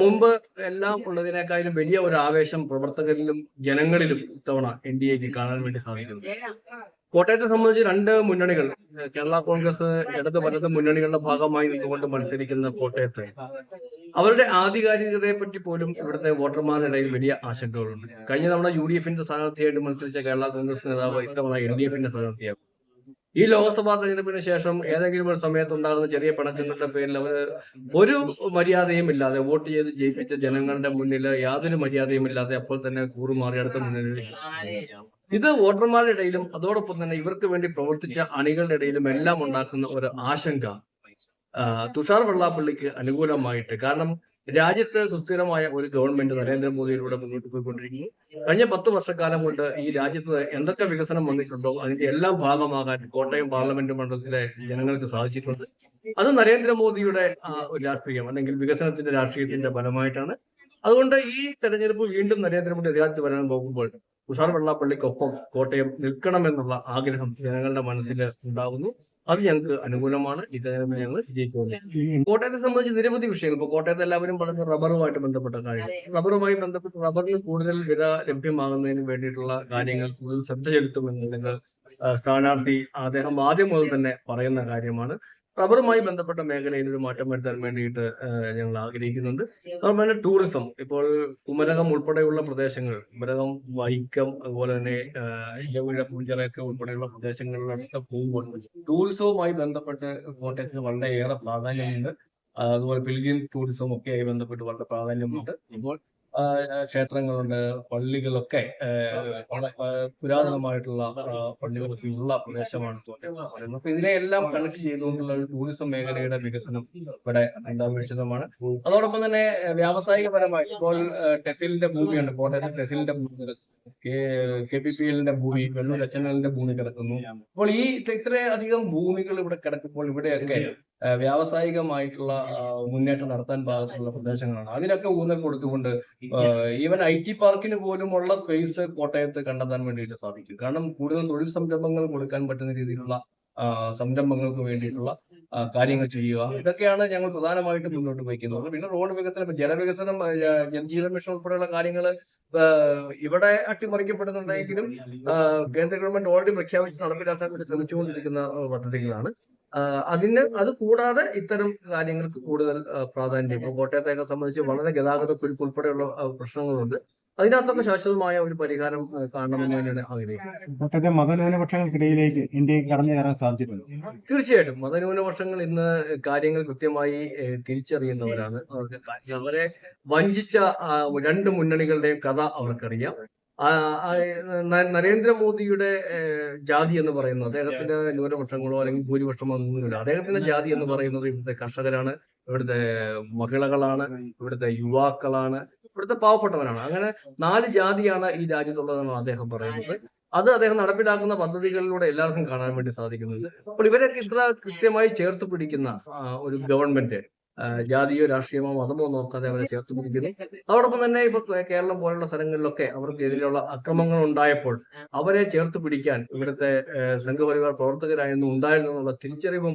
മുമ്പ് എല്ലാം ഉള്ളതിനേക്കാളും വലിയ ഒരു ആവേശം പ്രവർത്തകരിലും ജനങ്ങളിലും ഇത്തവണ എൻ ഡി എക്ക് കാണാൻ വേണ്ടി സാധിക്കുന്നു. കോട്ടയത്തെ സംബന്ധിച്ച് രണ്ട് മുന്നണികൾ കേരള കോൺഗ്രസ് ഇടത് വലത് മുന്നണികളുടെ ഭാഗമായി നിന്നുകൊണ്ട് മത്സരിക്കുന്ന കോട്ടയത്ത് അവരുടെ ആധികാരികതയെ പറ്റി പോലും ഇവിടുത്തെ വോട്ടർമാരുടെ ഇടയിൽ വലിയ ആശങ്കകളുണ്ട്. കഴിഞ്ഞ തവണ യു ഡി എഫിന്റെ സ്ഥാനാർത്ഥിയായിട്ട് മത്സരിച്ച കേരള കോൺഗ്രസ് നേതാവ് ഇത്തവണ എൽ ഡി എഫിന്റെ സ്ഥാനാർത്ഥിയാകും. ഈ ലോക്സഭാ തെരഞ്ഞെടുപ്പിന് ശേഷം ഏതെങ്കിലും ഒരു സമയത്ത് ഉണ്ടാകുന്ന ചെറിയ പണത്തിന്റെ പേരിൽ അവർ ഒരു മര്യാദയും ഇല്ലാതെ വോട്ട് ചെയ്ത് ജയിപ്പിച്ച ജനങ്ങളുടെ മുന്നിൽ യാതൊരു മര്യാദയും ഇല്ലാതെ അപ്പോൾ തന്നെ കൂറുമാറി അടുത്ത മുന്നണിയിൽ ഇത് വോട്ടർമാരുടെ ഇടയിലും അതോടൊപ്പം തന്നെ ഇവർക്ക് വേണ്ടി പ്രവർത്തിച്ച അണികളുടെ ഇടയിലും എല്ലാം ഉണ്ടാക്കുന്ന ഒരു ആശങ്ക തുഷാർ വെള്ളാപ്പള്ളിക്ക് അനുകൂലമായിട്ട്. കാരണം രാജ്യത്ത് സുസ്ഥിരമായ ഒരു ഗവൺമെന്റ് നരേന്ദ്രമോദിയിലൂടെ മുന്നോട്ട് പോയിക്കൊണ്ടിരിക്കുന്നു. കഴിഞ്ഞ പത്ത് വർഷക്കാലം കൊണ്ട് ഈ രാജ്യത്ത് എന്തൊക്കെ വികസനം വന്നിട്ടുണ്ടോ അതിന്റെ എല്ലാം ഭാഗമാകാൻ കോട്ടയം പാർലമെന്റ് മണ്ഡലത്തിലെ ജനങ്ങൾക്ക് സാധിച്ചിട്ടുണ്ട്. അത് നരേന്ദ്രമോദിയുടെ രാഷ്ട്രീയം അല്ലെങ്കിൽ വികസനത്തിന്റെ രാഷ്ട്രീയത്തിന്റെ ഫലമായിട്ടാണ്. അതുകൊണ്ട് ഈ തെരഞ്ഞെടുപ്പ് വീണ്ടും നരേന്ദ്രമോദി അധികാരത്തിൽ വരാൻ പോകുമ്പോൾ തുഷാർ വെള്ളാപ്പള്ളിക്കൊപ്പം കോട്ടയം നിൽക്കണമെന്നുള്ള ആഗ്രഹം ജനങ്ങളുടെ മനസ്സിൽ ഉണ്ടാകുന്നു അത് ഞങ്ങൾക്ക് അനുകൂലമാണ്. തെരഞ്ഞെടുപ്പ് ഞങ്ങൾ വിജയിക്കുന്നു കോട്ടയത്തെ സംബന്ധിച്ച് നിരവധി വിഷയങ്ങൾ. ഇപ്പൊ കോട്ടയത്ത് എല്ലാവരും പറഞ്ഞ റബ്ബറുമായിട്ട് ബന്ധപ്പെട്ട കാര്യങ്ങൾ റബ്ബറുമായി ബന്ധപ്പെട്ട് റബ്ബറിന് കൂടുതൽ വില ലഭ്യമാകുന്നതിന് വേണ്ടിയിട്ടുള്ള കാര്യങ്ങൾ കൂടുതൽ ശ്രദ്ധ ചെലുത്തുമെന്നുണ്ടെങ്കിൽ ആ, സ്ഥാനാർത്ഥി അദ്ദേഹം ആദ്യം മുതൽ തന്നെ പറയുന്ന കാര്യമാണ്. റബ്ബറുമായി ബന്ധപ്പെട്ട മേഖലയിൽ ഒരു മാറ്റം വരുത്താൻ വേണ്ടിയിട്ട് ഞങ്ങൾ ആഗ്രഹിക്കുന്നുണ്ട്. അതുപോലെ തന്നെ ടൂറിസം. ഇപ്പോൾ കുമരകം ഉൾപ്പെടെയുള്ള പ്രദേശങ്ങൾ കുമരകം വൈക്കം അതുപോലെ തന്നെ ഇലവുഴ പൂഞ്ചിറയൊക്കെ ഉൾപ്പെടെയുള്ള പ്രദേശങ്ങളിലൊക്കെ പോകുമ്പോൾ ടൂറിസവുമായി ബന്ധപ്പെട്ട് കോട്ടയത്തിന് വളരെയേറെ പ്രാധാന്യമുണ്ട്. അതുപോലെ പിൽഗ്രിം ടൂറിസം ഒക്കെ ആയി ബന്ധപ്പെട്ട് വളരെ പ്രാധാന്യമുണ്ട്. ഇപ്പോൾ ക്ഷേത്രങ്ങളുണ്ട് പള്ളികളൊക്കെ പുരാതനമായിട്ടുള്ള പള്ളികളൊക്കെ ഉള്ള പ്രദേശമാണ് അപ്പൊ ഇതിനെയെല്ലാം കണക്ട് ചെയ്തുകൊണ്ടുള്ള ഒരു ടൂറിസം മേഖലയുടെ വികസനം ഇവിടെ അന്താപേക്ഷിതമാണ് അതോടൊപ്പം തന്നെ വ്യാവസായികപരമായി ഇപ്പോൾ ടെസിലിന്റെ ഭൂമിയുണ്ട്. കോട്ടയത്തെ ടെസിലിന്റെ ഭൂമി കെ പി പി എല്ലിന്റെ ഭൂമി വെള്ളൂർ എച്ച് ഭൂമി കിടക്കുന്നു. അപ്പോൾ ഈ ഇത്ര- ഇത്രയധികം ഭൂമികൾ ഇവിടെ കിടക്കുമ്പോൾ ഇവിടെയൊക്കെ വ്യാവസായികമായിട്ടുള്ള മുന്നേറ്റം നടത്താൻ പാകത്തിലുള്ള പ്രദേശങ്ങളാണ്. അതിനൊക്കെ ഊന്നൽ കൊടുത്തുകൊണ്ട് ഈവൻ ഐ ടി പാർക്കിന് പോലുമുള്ള സ്പേസ് കോട്ടയത്ത് കണ്ടെത്താൻ വേണ്ടിയിട്ട് സാധിക്കും. കാരണം കൂടുതൽ തൊഴിൽ സംരംഭങ്ങൾ കൊടുക്കാൻ പറ്റുന്ന രീതിയിലുള്ള സംരംഭങ്ങൾക്ക് വേണ്ടിയിട്ടുള്ള കാര്യങ്ങൾ ചെയ്യുക. ഇതൊക്കെയാണ് ഞങ്ങൾ പ്രധാനമായിട്ടും മുന്നോട്ട് വയ്ക്കുന്നത്. പിന്നെ റോഡ് വികസനം ജലവികസനം ജലജീവിത ജലജീവൻ മിഷൻ ഉൾപ്പെടെയുള്ള കാര്യങ്ങൾ ഇവിടെ അട്ടിമറിക്കപ്പെടുന്നുണ്ടെങ്കിലും കേന്ദ്ര ഗവൺമെന്റ് ഓൾറെഡി പ്രഖ്യാപിച്ച് നടപ്പിലാക്കാൻ വേണ്ടി ശ്രമിച്ചുകൊണ്ടിരിക്കുന്ന പദ്ധതികളാണ്. അതിന് അത് കൂടാതെ ഇത്തരം കാര്യങ്ങൾക്ക് കൂടുതൽ പ്രാധാന്യം. ഇപ്പൊ കോട്ടയത്തെയൊക്കെ സംബന്ധിച്ച് വളരെ ഗതാഗത കുരുക്ക് ഉൾപ്പെടെയുള്ള പ്രശ്നങ്ങളുണ്ട്. അതിനകത്തൊക്കെ ശാശ്വതമായ ഒരു പരിഹാരം കാണണമെന്ന് തന്നെയാണ് ആഗ്രഹിക്കുന്നത് മതന്യൂനപക്ഷങ്ങൾക്കിടയിലേക്ക് ഇന്ത്യയ്ക്ക് കടന്നു കയറാൻ സാധിച്ചിട്ടുണ്ട്? തീർച്ചയായിട്ടും. മതന്യൂനപക്ഷങ്ങൾ ഇന്ന് കാര്യങ്ങൾ കൃത്യമായി തിരിച്ചറിയുന്നവരാണ്. അവർക്ക് അവരെ വഞ്ചിച്ച രണ്ട് മുന്നണികളുടെയും കഥ അവർക്കറിയാം. നരേന്ദ്രമോദിയുടെ ജാതി എന്ന് പറയുന്നത് അദ്ദേഹത്തിന്റെ ന്യൂനപക്ഷങ്ങളോ അല്ലെങ്കിൽ ഭൂരിപക്ഷമോ ഒന്നുമില്ല. അദ്ദേഹത്തിന്റെ ജാതി എന്ന് പറയുന്നത് ഇവിടുത്തെ കർഷകരാണ് ഇവിടുത്തെ മഹിളകളാണ് ഇവിടുത്തെ യുവാക്കളാണ് ഇവിടുത്തെ പാവപ്പെട്ടവരാണ് അങ്ങനെ നാല് ജാതിയാണ് ഈ രാജ്യത്തുള്ളതെന്നാണ് അദ്ദേഹം പറയുന്നത്. അത് അദ്ദേഹം നടപ്പിലാക്കുന്ന പദ്ധതികളിലൂടെ എല്ലാവർക്കും കാണാൻ വേണ്ടി സാധിക്കുന്നുണ്ട് അപ്പോൾ ഇവരൊക്കെ ഇത്ര കൃത്യമായി ചേർത്ത് പിടിക്കുന്ന ഒരു ഗവൺമെന്റ് ജാതിയോ രാഷ്ട്രീയമോ മതമോ നോക്കാതെ അവരെ ചേർത്ത് പിടിക്കുന്നു. അതോടൊപ്പം തന്നെ ഇപ്പൊ കേരളം പോലുള്ള സ്ഥലങ്ങളിലൊക്കെ അവർക്കെതിരെയുള്ള അക്രമങ്ങൾ ഉണ്ടായപ്പോൾ അവരെ ചേർത്ത് പിടിക്കാൻ ഇവിടുത്തെ സംഘപരിവാർ പ്രവർത്തകരായിരുന്നു. ഉണ്ടായിരുന്നു എന്നുള്ള തിരിച്ചറിവും